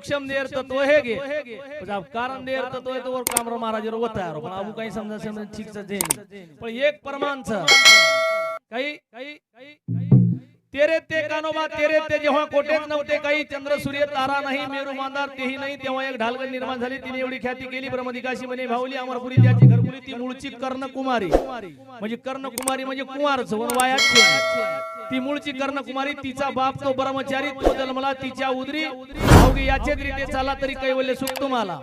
सूक्ष्म देर तत्व हे जब कारण देर तत्व है तो और कामरा महाराज रो होता है पण आबू काही समजा समजा ठीक से देन पण एक परमान छ काही काही काही तेरे ते कानोबा तेरे ते जेव्हा कोटेच नव्हते काही चंद्र सूर्य तारा नाही मेरू मांदार तेही नाही तेव्हा एक ढालगड निर्माण झाली तिने एवढी ख्याती केली ब्रह्मदिकाशी म्हणे भाऊली अमरपुरी ज्याची घरकुली ती मूळची कर्णकुमारी. म्हणजे कर्णकुमारी म्हणजे कुमारच म्हणून वायात ठेवली. ती मूळची कर्णकुमारी तिचा बाप तो ब्रह्मचारी तो जन्मला तिच्या उदरी अवघे याचे रीते चाला तरी कैवल्य सुख तुम्हाला.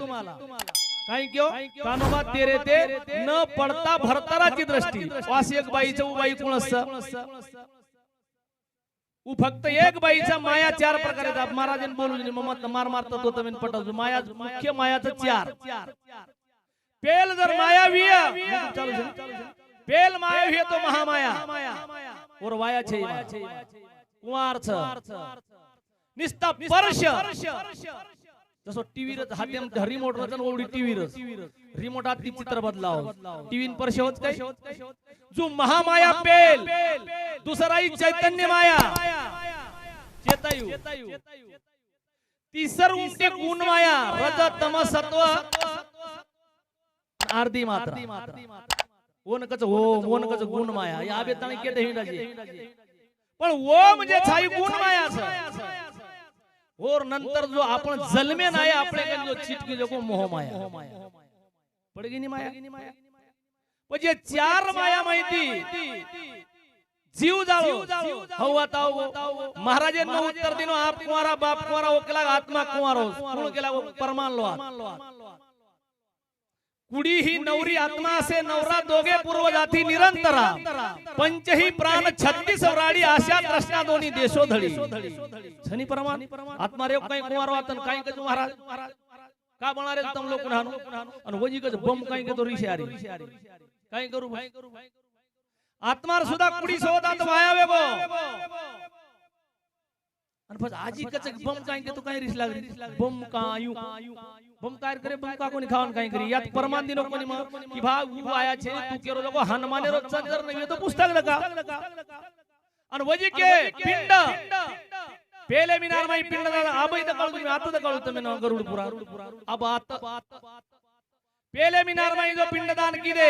काही क्यो कानोबा तेरे ते न पडता भरताराची दृष्टी वास एक बाईचं उबाई कोण असतं फक्त एक बाईचा माया चार प्रकारे. महाराजांनी बोलून ममत मार मारतात होतं पटवतो. माया मुख्य मायाचं चार. पेल जर मायावीय. पेल मायावीय तो महामाया. और वाया छे कुमार निस्ता परश. जसं टीव्हीर हातेम रिमोट रचन ओवडी टीव्हीर रिमोट हात ती चित्र बदलाव. टीव्ही परश होत काय जो महामाया पेल दुसराई चैतन्य माया. चेतायू. तिसर उमटे गुण माया. रज तम सत्व. अर्धी मात्रा. ओनकच हो ओनकच गुण माया. या बेताने केटे हिंडाचे पण ओ म्हणजे छाई गुण माया और नंतर जो आपण जन्मे नाही आपले जो चिटकी जो मोह माया. पडगी नी माया? म्हणजे चार माया माहिती जीव जाळो. हो आता हो. महाराजांना उत्तर दिनो आप कुमारा बाप कुमारा वो केला आत्मा कुमारो कोण केला वो परमान लो कुडी ही नवरी आत्मा असे नवरा दोघे पूर्व जाती निरंतरा. पंचही प्राण छत्तीस वराडी आशा प्रश्ना दोन्ही देशो धडी छनी परमान आत्मा रे काही कुमारो आतन काही कजू महाराज का बनारे तम लोग कुणानो आणि वजी कज बम काही के तो रिशारी काही करू भाई आत्मार सुद्धा कुडी सोबत वायावे बो. आणि बस आजी कच बम काही के तो काही रिस लागली. बम का यू बम काय करे खावन काही करी यात परमान दिनो कोणी मग की भाग उ आया छे तू केरो पुस्तक लगा आणि वजी के पिंड पेले मिनार माई पिंड दादा आबाई द कळू तुम्ही आता द कळू तुम्ही गरुड पुरा अब मिनार माई जो पिंडदान किदे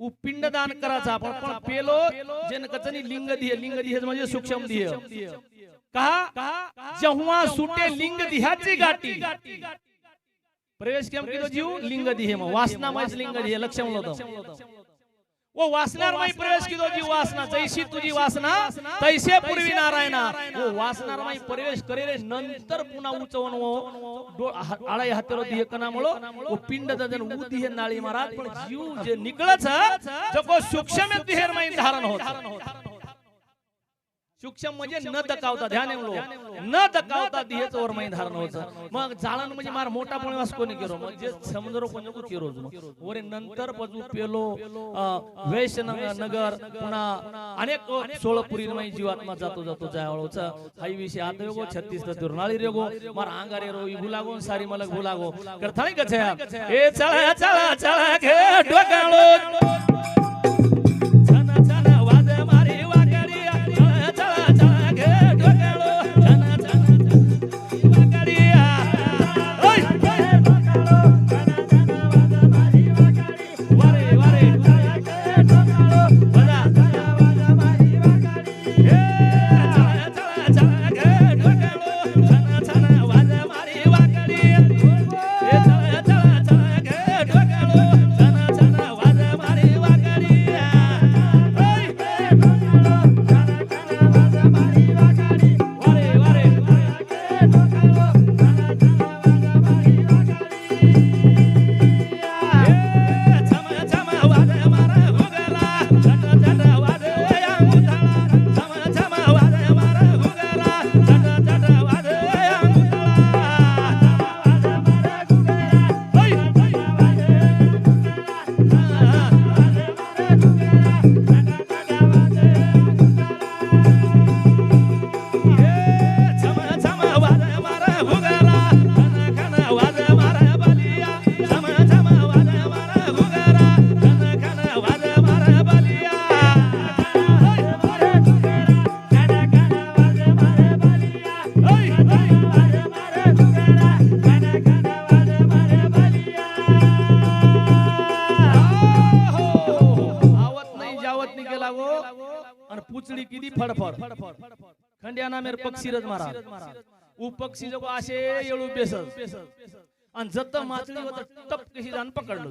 उ पिंडदान करायचं आपण पण पेलो जेन कचनी लिंग दिहे लिंग दिहे म्हणजे सूक्ष्म दिहे कहा जेव्हा सुटे लिंग दिह्याची गाठी। प्रवेश केम केलो जीव लिंग दिहे मग. वासना माहिती लिंग दिहे लक्ष म्हणलं वो वासनार माई प्रवेश किदो जी वासना. जैसी तुझी वासना तैसे पूर्वी नारायणा. वो वासनार माई प्रवेश करे रे नंतर पुन्हा उचवण वो आळाई हातेरो दिहे कनामुळो वो पिंड दजन उ दिहे नाळी महाराज. पण जीव जे निकळच जको सूक्ष्म दिहेर माई धारण होत. सूक्ष्म म्हणजे न दकावता ध्यान न दकावता दिहेच वर माई धारण होत मग जाळण म्हणजे मार मोठा पण वास कोणी केरो मग जे समुद्र कोणी को केरो वरे नंतर पजू पेलो वेश नगर पुन्हा अनेक सोळपुरी माई जीवात्मा जातो जातो जावळोच हाई विषय आता योगो छत्तीस तिरुनाळी रेगो मार आंगारे रो इबू लागो सारी मलक भुलागो करथाळी कछे ए चला चला चला घे डोकाळो या नामेर पक्षीरज महाराज उपक्षी जगो असे येळू बेसज आणि जत माचली होत टप कशी जाण पकडलो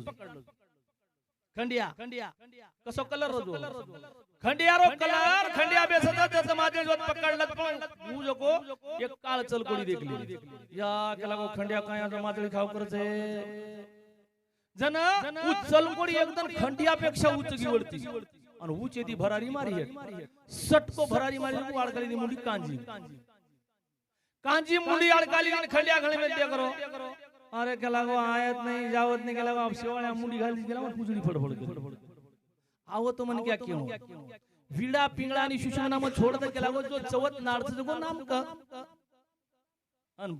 खंडिया खंडिया. कसो कलर रोजो खंडिया रो कलर खंडिया बेसत जत माचली लग पकडलं वो जो को ये काल चल कोडी देख ली या केला गो खंडिया कहाँ काय माचली खाव करते? जन उचल कोडी एकदम खंडियापेक्षा उचगी वळती અને ઊંચેથી ભરારી મારી હેઠ સટકો ભરારી મારી આડકાલી મુંડી કાંજી કાંજી મુંડી આડકાલી ને ખંડિયા ગળે મેં તે કરો અરે કે લાગો આયત નહીં જાવત નહીં કે લાગો આપ શિવાળા મુંડી ગાલી કે લાગો પૂછડી ફડફડ કરી આવો તો મને ક્યાં કેવું વીડા પિંગળાની સુષમનામાં છોડ દે કે લાગો જો ચવત નાળ છે તો નામ ક અન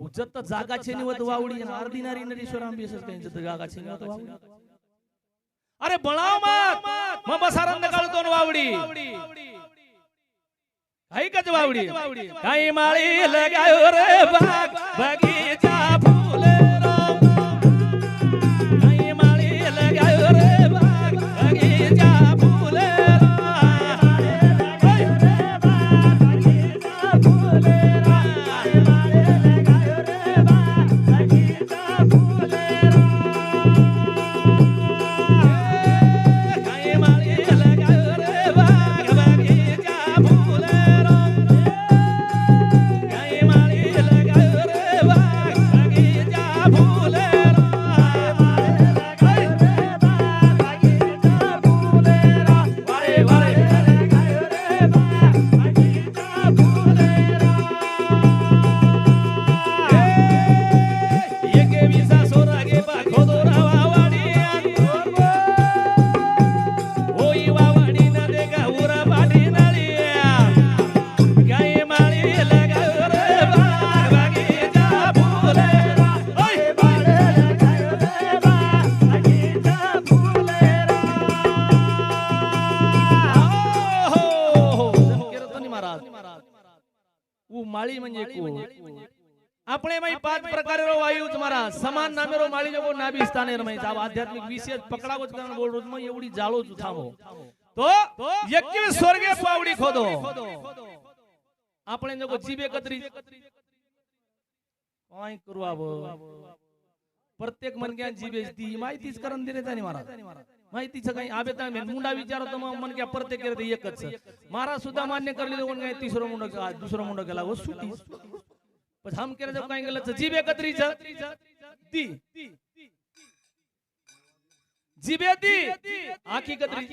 ઉજત તો જાગા છે ની વત વાવડી અને આરદીનારી નરેશ્વરામ બેસસ કઈ જત જાગા છે ની વત વાવડી अरे बळाव मात! मग बसारंद काळतो वावडी. ऐकच वावडी. काही माळी लगाव रे बाग ऊ माळी म्हणजे को આપણે માં પાંચ પ્રકારેરો વાયુ તમારા સમાન નામેરો માળી જગો નાભી સ્થાને રમાય છે આ આધ્યાત્મિક વિશેષ પકડાવો જ કારણ બોલ રોજમાં એવડી જાળો જ થામો તો યજ્ઞ સ્વર્ગે પાવડી ખોદો આપણે જગો જીભે કતરી કાંઈ કરવા આવો પ્રત્યેક મન ક્યાં જીભે જ દી માહિતી જ કરન દીરે તાની મારા माहितीचं काही आबेत नाही. मुंडा विचारतो मग मन क्या प्रत्येक एकच. मारा सुद्धा मान्य करले कोण काय तिसरं मुंड दुसरं मुंड केला. वस्तू हम केलं जाऊ काय गेलं जीभ एकत्री. ती जिबे ती आखी कत्री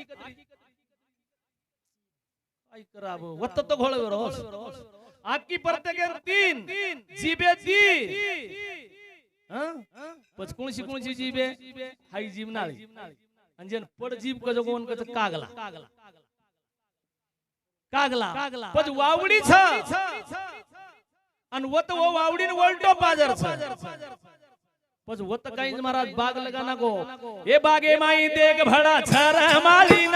काय करा आखी प्रत्येक तीन. जिबे ती. कोणशी कोणशी जीबे हाई जीवनाळी आणि म्हणजे पडजीव कज गोवन कस कागला. कागला. कागला. पज वावडी छ अन वत वो वावडीन वळटो बाजार छ वत काहीच महाराज बाग लगा नको हे बागे माई देग भडा छर माली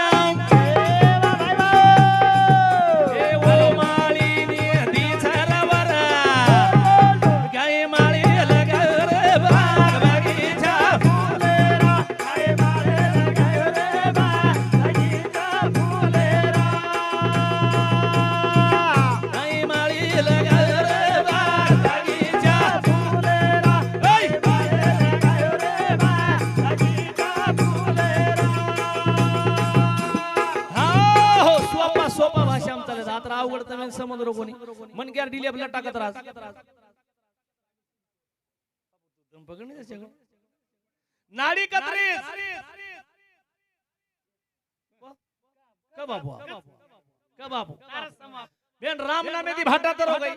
आता अवघड तुम्ही समुद्र कोणी मन क्या डिले आपल्याला टाकत राहत त्याच्याकडं. नाडी कतरी का बाबू? का बाबू? बेन राम नामे भाटा तरो गई.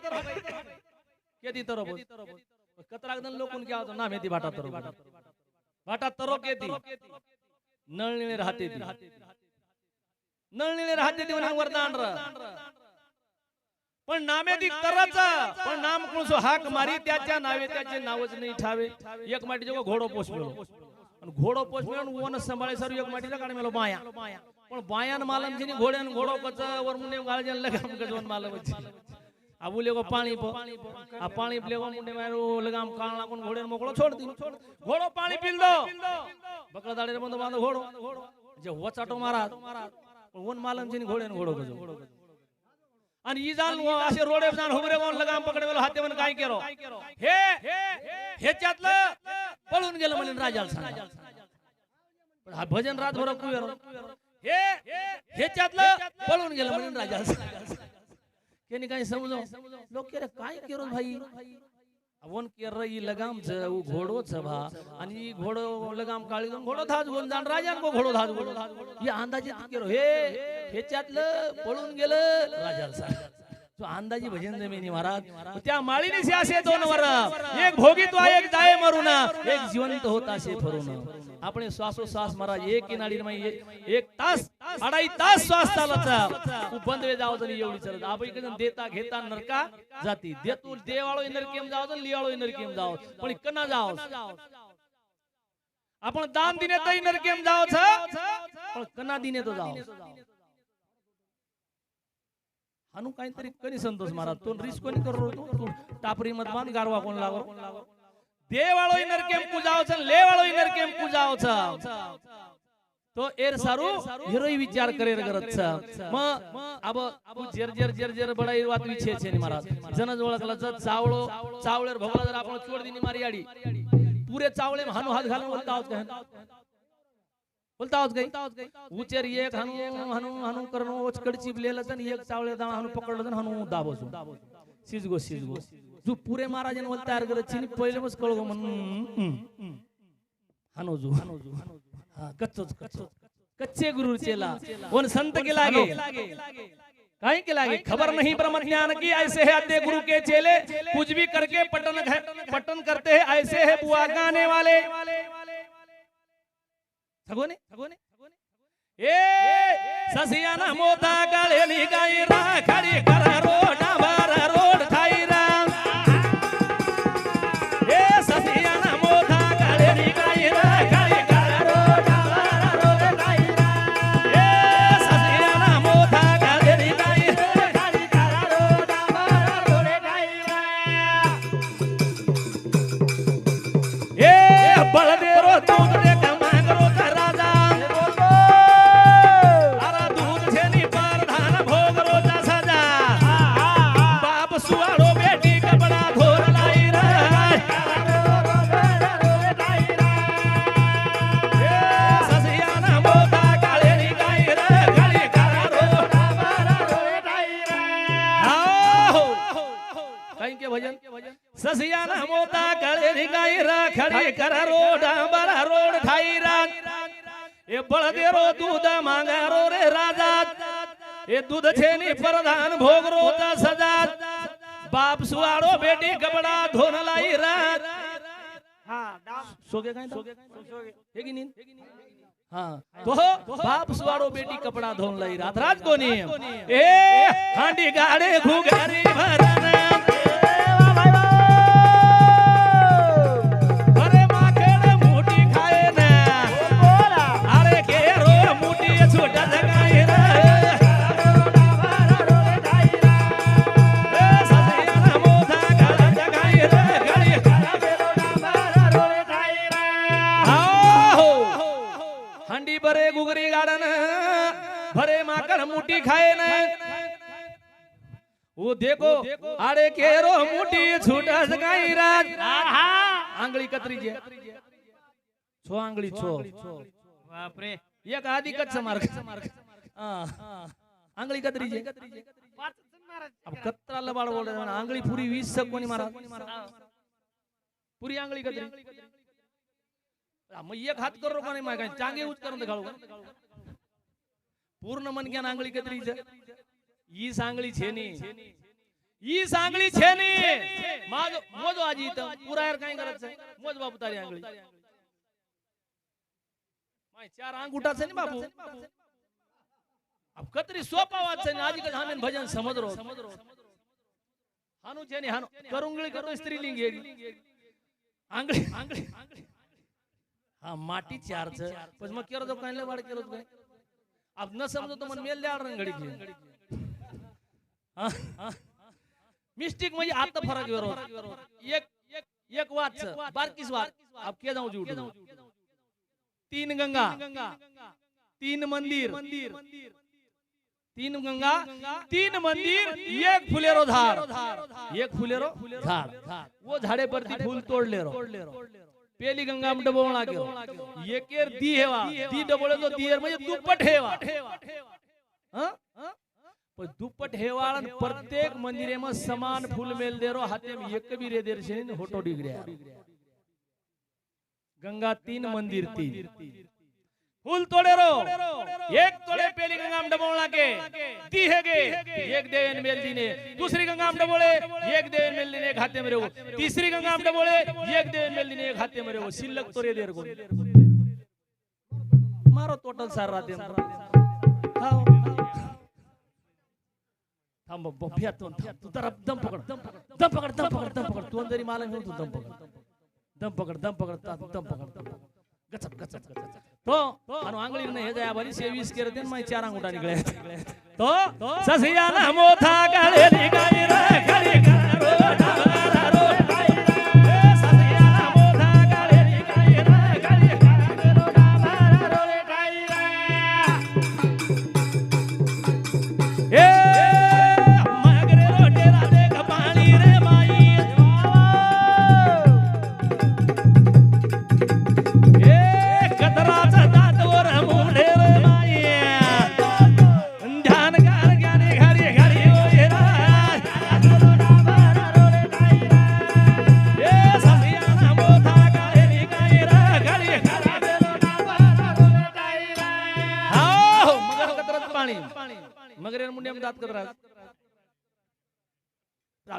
केती तरो बोल. कतरागदन लोकून क्या होतो? नामे भाटा तरो भाटा तरो केती. नळणी राहते ती. राहते ती वरदान र. पण नामे तरचा. पण नाम कोण हाक मारी त्याच्या नावे त्याचे नावच नाही ठावे एक माटी जेव्हा घोडो पोष मिळो घोडो पोच मिळून वन सांभाळे सर एक माटीला काढ मिळो बाया. पण बायान मालम जिनी घोड्यान घोडो कच वर मुंडे गाळजन लगाम गजवन मालम आबू लेगो पाणी पो. आ पाणी लेगो मुंडे मारो लगाम काळ लागून घोड्यान मोकळो छोड दी घोडो पाणी पिल्लो. बकरा दाडे बंद बांधो घोडो. जे वचाटो मारा वन मालम जिनी घोड्यान घोडो गजो. અને ઈ જાન असे रोडे जाण हुबरे कोण लगाम पकडे वेलो हाते मन काय केरो हे ह्याच्यातलं पळून गेलं म्हणे राजाला सांगा पण हा भजन रातभर कुवेरो हे ह्याच्यातलं पळून गेलं म्हणे राजाला सांगा केनी काही समजो लोक केरे काय केरो भाई वन केर ई लगाम च घोडो छ आणि ई घोडो लगाम काळी घोडो धाज गोन जाण राजा को घोडो धाज गोन हे अंदाजे केरो हे ह्याच्यातलं पळून गेलं राजा साहेब तो अंदाजी भजन जमिनी महाराज. त्या माळीने असे दोन वर. एक भोगित्वा एक जाय मरून. एक जिवंत होत असे फरून. आपण श्वासोश्वास महाराज एक किनाडी एक तास अडाई तास श्वास चालचा तू बंद वे जाव तरी एवढी चलत. आपण इकडे देता घेता नरका जाती. देतू देवाळो नरकेम जाव लियाळो नरकेम जाव पण कना जाव आपण दान दिने तरी नरकेम जाव पण कना दिने तो जाव हानू काहीतरी कधी संतोष महाराज? तो रिस कोणी करू तू टापरी मधमान गारवा कोण लावर देवाळो नरकेम पूजाव छ लेवाळो नरकेम पूजाव छ तो एर सारू हिरोई विचार करेर करत छ अब तू जेर जेर जेर जेर बडाई वात विचे छे महाराज. जनज ओळखला जत चावळो चावळेर भगला जर आपण चोड दिनी मारी आडी. पुरे चावळे हानू हात घालून बोलता आहोत बोलता काही उचेर एक हानू हानू हानू करणं ओचकड चिपलेलं तर एक चावळे दाणा हानू पकडलं तर हानू दाबसू शिजगो शिजगो जो पुरे महाराजांनी बोल तयार करत चिनी पहिले मग कळगो म्हणून। हानो जो। हानो जो हा कच्चोच कच्चो कच्चे गुरु चेला। वन संत के लागे काहे के लागे खबर नहीं ब्रह्म ज्ञान की ऐसे है अद्य गुरु के चेले। कुछ भी करके पटन पटन करते हैं ऐसे है बुआ गाने वाले। ठगोने ठगोने ए ससियाना मोता गाळे नि गाई रा खडी ठाणी गायरा खडे करा रोड आंबारा रोड ठाई रात ए बळदे रो दूध मागा रो रे राजा ए दूध छेनी प्रधान भोग रोता सजात बाप सुवाडो बेटी कपडा धोन लाई रात सोगे सुवाडो बेटी कपडा धोन लाई रात रात कोणी हांडी गाडे पर मुठी खाए न। वो देखो अरे केरो मुठी छूटस गई राज आहा। आंगळी कतरी जे। छो आंगळी छो। बाप रे एक आधी कच मार्ग। आंगळी कतरी जे। कतरा लबाड बोल आंगळी पूरी वीस सक कोनी मारा। पूरी आंगली कतरी। मग एक हाथ करू का नाही माय काय चांगे उच करून घालू પૂર્ણ મન આંગળી કતરી છે ઈ સાંગળી છે ની ઈ સાંગળી છે ની માજો મોજો આજી તમ પૂરા યાર કાઈ કરત છે મોજ બાપુ તારી આંગળી માય ચાર આંગૂઠા છે ને બાપુ અબ કતરી સોપા વાત છે ને આજી કદ હામે ભજન સમજરો હાનું છે ને હાનું કરુંગળી કરું સ્ત્રીલિંગ હેગી આંગળી આંગળી હા માટી ચાર છે પછી મેં કેરો તો કાઈ લેવાડ કેરો તો કાઈ अब न समजो तो मन मेल रंगडी की मिस्टेक म्हणजे आता फरक वेरो एक एक एक वाच बारकीस वाच अब के जाऊ जुट तीन गंगा. तीन मंदिर. तीन गंगा. तीन मंदिर. एक फुलेरो झाड एक फुलेरो झाड वो झाडे परती फूल तोडले रो पेली गंगा में डबोळा गेलो एकेर दी हेवा दी डबोळे तो दियर म्हणजे दुप्पट हेवा हं? पण दुप्पट हेवाळ प्रत्येक मंदिरेમાં समान फूल मेल दे रो हाते में एक भी रे देर से होटो डिग्रिया गंगा तीन. मंदिर तीन. फूल तोड़े रो एक तोड़े पहली गंगा में डबोला के दी है गे एक देवन मेल ने दूसरी गंगा में डबोले एक देवन मेल ने एक हाथे में रहो तीसरी गंगा में डबोले एक देवन मेल ने एक हाथे में रहो सिल्लक तोरे देर को मारो टोटल सार राते हां थांब बफिया तू तू जरा दम पकड दम पकड दम पकड दम पकड तू अंदरी माला घेऊन तू दम पकड दम पकड दम पकड दम पकड गचप गचप गचप तो अनु आंगळी ने हे जाया बरी सेविस केर देन माय चार अंगुटा निकळे तो ससिया ना मोथा गाळे रे गाय रे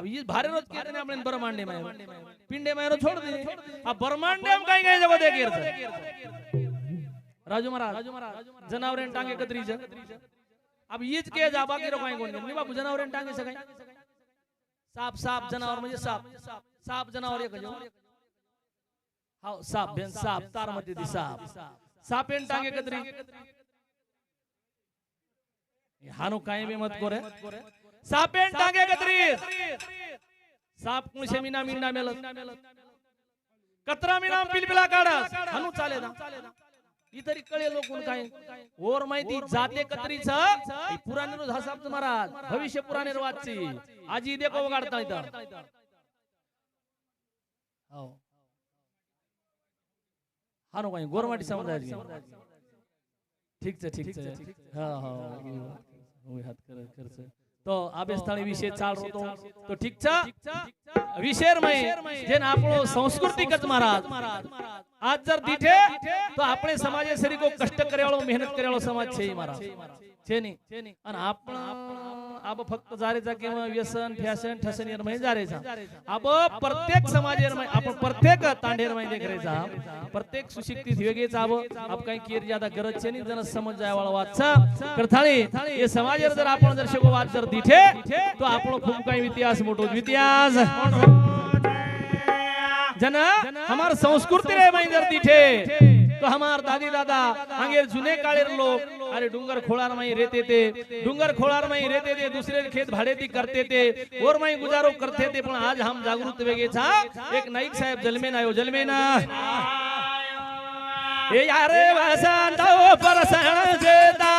अब ये भारे रोज कहते हैं अपने ब्रह्मांडे में पिंडे में छोड़ दे अब ब्रह्मांडे में कहीं जगह राजू महाराज राजू महाराज जनावरें टांगे कतरी अब येच के जा बाकी रो कहीं कोण नाही बाबू जनावरें टांगे सकाळी साप साप जनावर म्हणजे साप साप जनावर एक साप साप तारमध्ये दी साप सापेन टांगे कतरी हानो काय बी मत करे सापेन टांगे कतरी साप कुण मीना मीना मेल कतरा मिना पिलपिला काढा हनु चाले ना इतरी कळे लोक काय? ओर माहिती जाते कतरीच. रोज झासाप तुम्हारा भविष्य पुराने वाचची आजी देखो वगाडता इथं हो. हा नो गोरमाटी समजायची ठीक से ठीक आहे हा हा. हात कर खर्च. તો આબે સ્થળે વિશે ચાલરો તો તો ઠીક છે? વિશેરમાં જેને આપણો સંસ્કૃતિ જ મહારાજ આજ જર દીઠે તો આપણે સમાજે શરીર કો કષ્ટ કરે વાળો મહેનત કરે વાળો સમાજ છે એ મહારાજ છે ની અને આપણા अब फक्त जारेचा किंवा व्यसन फॅशन ठसन येरमाई जारेचा अब प्रत्येक समाज आपण प्रत्येक तांडे येरमाई करायचा प्रत्येक सुशिक्षित वेगळेच अब. अब काही केर ज्यादा गरज छे जन समज जाय वाला वाचा. करथाळी हे समाज जर आपण जर शिको वाद जर दिठे तो आपण खूप काही इतिहास मोठो इतिहास. जन हमार संस्कृती रे माहिती जर दिठे. तो हमार दादी दादा आगे जुने काळेर लोग अरे डुंगर खोळार माई रहते थे डुंगर खोळार माई रहते थे दूसरे खेत भाड़ेती करते थे और माई गुजारो करते थे पण आज हम जागृत वेगे था एक नाईक साहेब जलमेन आयो. जलमेन ए यारे वसंत परसण जेता.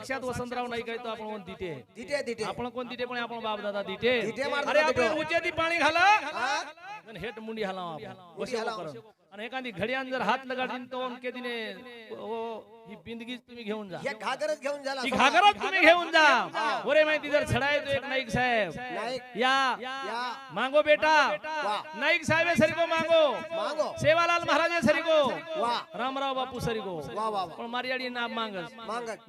साक्षात वसंतराव नाही काय तो आपण कोण दिटे दिटे दिटे आपण कोण दिटे पण आपण बाप दादा दिटे मारतो अरे. आपण उचेती पाणी घाला? आणि हेट मुंडी हलाव आपण. आणि एखादी घड्यान जर हात लगाडीन तो अमके दिने ओ ही बिंदगी तुम्ही घेऊन जा. हे घागरच घेऊन ही घागरच तुम्ही घेऊन जा. ओरे माहिती जर छडाय तो एक नाईक साहेब. या. मांगो बेटा. वाह. नाईक साहेब सरी को मांगो. मांगो. सेवालाल महाराज सरी को वाह रामराव बापू सरी को वाह वाह वाह पण मारियाडी नाम मांगस.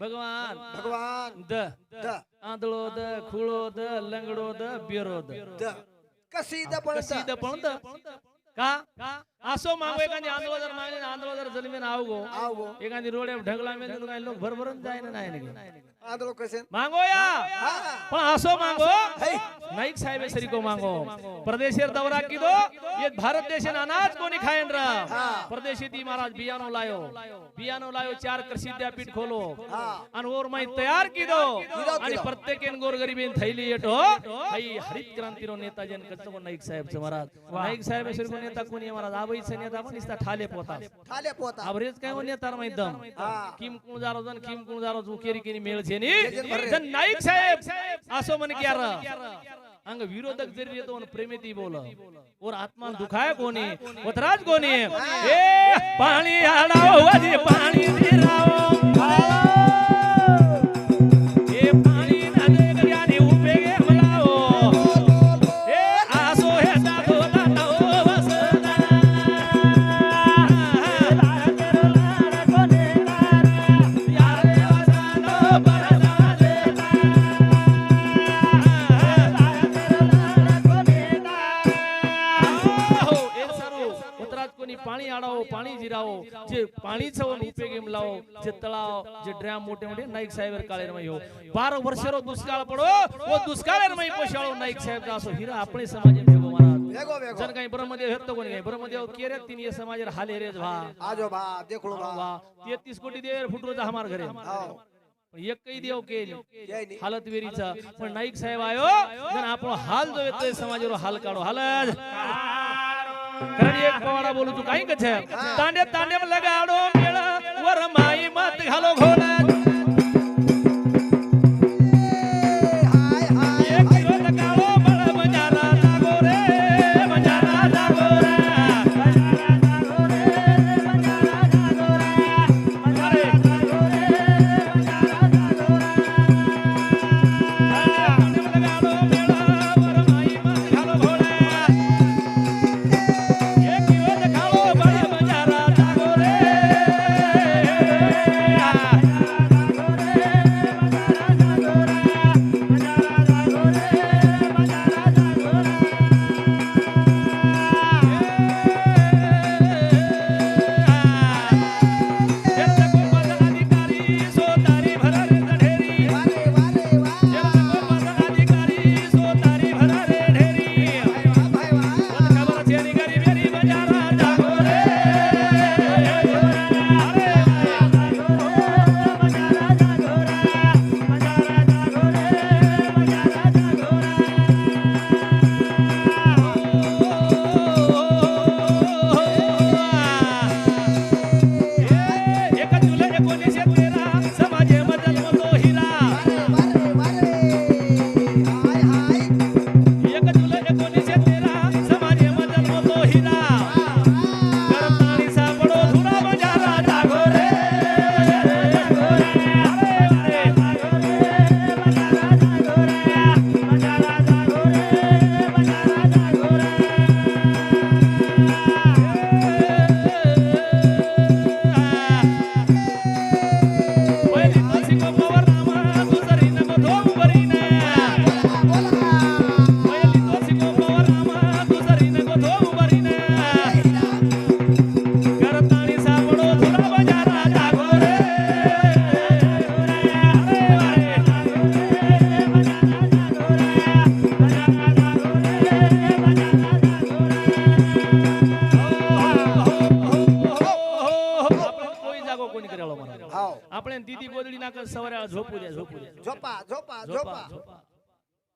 भगवान. भगवान. द. द. आंधळो द खुळो द लंगडो द बेरो द. कशी द. पण कशी द पण द का? असो मागो एखादी आंधळो जर मागे आंधळो जर जलमेन आवगो आव. गो एखादी रोडे ढगला में काही लोक भरभरून जाय ना नाही आदलो कसे मांगो या पण असो मांगो. है. नाईक साहेब सरी को मांगो. परदेशेर दौरा कीदो? ये भारत देश अनाज कोणी खायन र. परदेशी ती महाराज बियानो लायो. बियानो लायो. चार कृषी विद्यापीठ खोलो. हा. आणि ओर माई तयार कीदो? आणि किदो. प्रत्येक गोर गरीबीन थैली येतो हई हरित क्रांतीरो नेता जन कच्चो नाईक साहेब महाराज. नाईक साहेब सरी को नेता कोणी? महाराज आबई से नेता पण निस्ता ठाले पोता. थाले पोता. आवरेज काय हो नेता माई दम? किम कुण जारो जन किम कुण जारो केरी केरी मेळ छे नी जन नाईक साहेब. असो मन क्यार अंग विरोधक जरी येतो प्रेमेती बोल. और आत्मा दुखाय कोणी? वतराज कोणी? ए पाणी अजी पाणी दिराओ पाणी चवून गेम लाव. जे तळाव जे ड्रॅम मोठे मोठे नाईक साहेब काळेर मई हो. बार वर्ष रो दुष्काळ पडो. व दुष्काळ पोशाळो. नाईक साहेब असो हिरा आपले समाज जन काही ब्रह्मदेव हेरतो कोणी काही? ब्रह्मदेव केरे तीन ये समाज हाले रे भा. आजो भा देखलो भा. 33 कोटी देवर फुटरो जा हमार घरे. हो. एक काही देव के हालत वेरीचा पण नाईक साहेब आयो जन आपण हाल जो येतोय समाजावर हाल काढो. हाल. હાલ જ ખરી એક પવાડા બોલું છું કાઈ કે છે તાંડે તાંડે લગાડો મેળા વર માઈ મત ઘાલો ઘોડા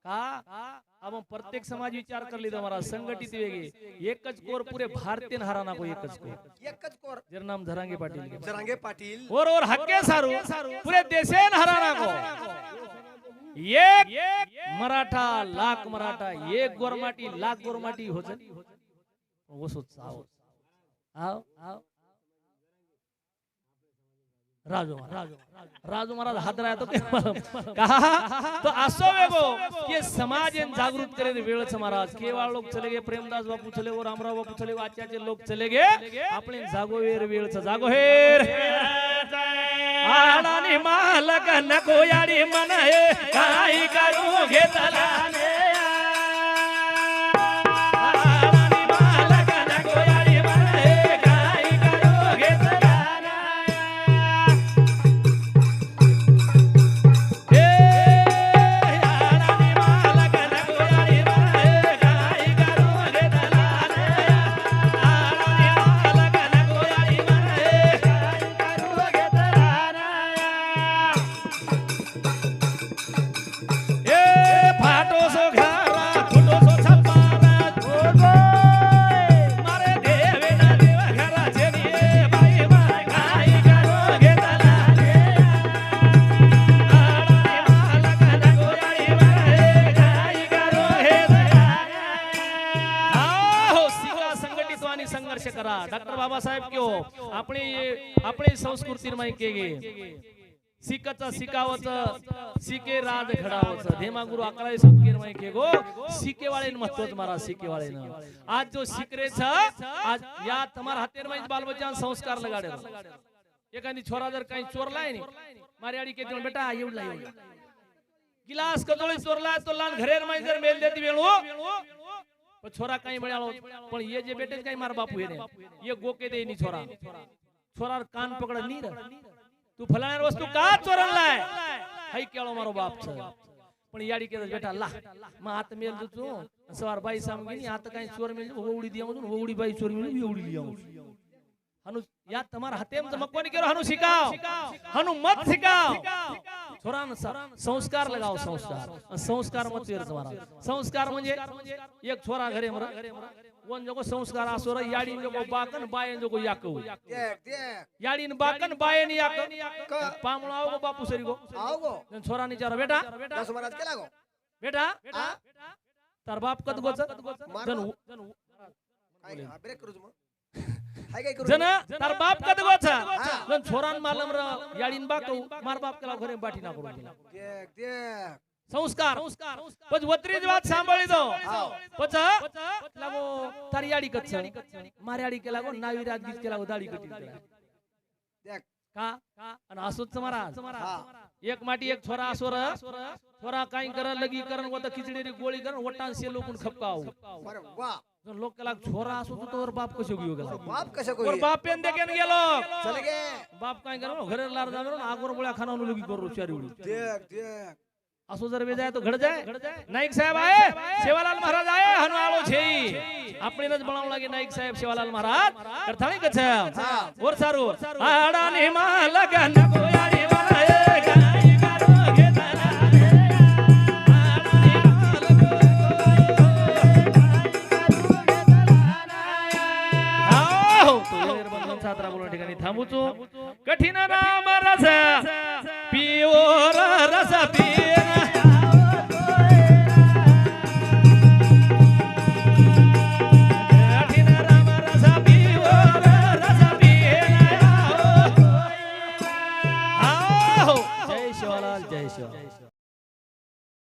का? प्रत्येक समाज विचार कर लिया महाराज संघटित वेगे एकच कोर पुरे भारतीय हराना को एक नाम धरंगे पाटिल धरंगे पाटिल. और और हक्के सारू. पुरे देशेन हराना को एक मराठा लाख मराठा एक गोरमाटी लाख गोरमाटी हो जन वो सोच हो आओ आओ राजू महाराज. राजू महाराज हात राहतो ते कहा तो असो वेगो. के समाज जागृत करे रे वेळच महाराज. केवळ लोक चले गे प्रेमदास बापू चले वो रामराव बापू चले वो आचार्य लोक चले गे. आपण जागो वेर वेळच जागो हेर. आडानी मालक नको याडी मन हे काही करू घेतला करा. डॉक्टर बाबासाहेब क्यो? आपली आपली संस्कृती माई केगे. सिकाचा सिकावच सिके राज घडावच. धेमा गुरु अकरा सत्केर माई के गो सिके वाले महत्वच मारा सिके वाले आज जो सिकरे छ आज या तुम्हार हातेर माई बाल बच्चा संस्कार लगाडे एखादी छोरा जर काही चोरलाय नी मारी आडी केती बेटा एवढला एवढला गिलास कदोळी चोरला तो लाल घरेर माई जर मेल देती वेळू પણ છોરા કઈ મળ્યાળો પણ એ જે બેટે કઈ મારા બાપુ એને એ ગોકે દે ની છોરા છોરા કાન પકડે ની તું ફલાણા વસ્તુ કા ચોરન લાય હઈ કેળો મારો બાપ છે પણ યાડી કે બેટા લા માં હાથ મેલ દઉં છું સવાર ભાઈ સામે ગઈ ની હાથ કઈ ચોર મેલ હોવડી દે આવું હોવડી ભાઈ ચોર મેલ હોવડી લઈ આવું હનુ યાદ તમારા હાથે એમ મકવાની કરો હનુ શીખાવ હનુ મત શીખાવ थोरानुसार संस्कार लगाव संस्कार. संस्कार मत संस्कार म्हणजे एक छोरा घरे मरा. कोण जगो संस्कार आसोर याडीन जगो बाकन बायन जगो याक. याडीन बाकन बायन याक. पामळ आव गो बापू सरी गो. आव गो. छोरा निचार बेटा. दस महाराज केला लागो बेटा. तार बाप कद गोच? जन ब्रेक करू मग. जन तार बाप का दगोचा जन छोरान मालम मार बाप कला ना संस्कार. पच वत्री सांभाळी जाओ. पच लागो तार याडी कच्च. मार याडी केला गो केला उदाडी कटी एक माटी एक छोरा असोर. छोरा काय कर लगी करन वत खिचडी गोळी करन वटान से लोकून खपकाव. जर लोकाला छोरा असो तो तोवर बाप कशे घेऊ गेला? बाप कशा करू बाप देखेन गेलो. बाप काय करा घरे लार जाणार आगोर बोळ्या खाना लोगी करू चारी असो जर वेळ जाय तो घड जाय नाईक साहेब आहे? सेवालाल महाराज आहे? हनु आलो छे. आपणेच बनावं लागे नाईक साहेब सेवालाल महाराज. करथाळी कछ और सारू. आडा ने मा लगन गोया ने मा थांबूचो. कठीण नाम रस पिओ रस पिओ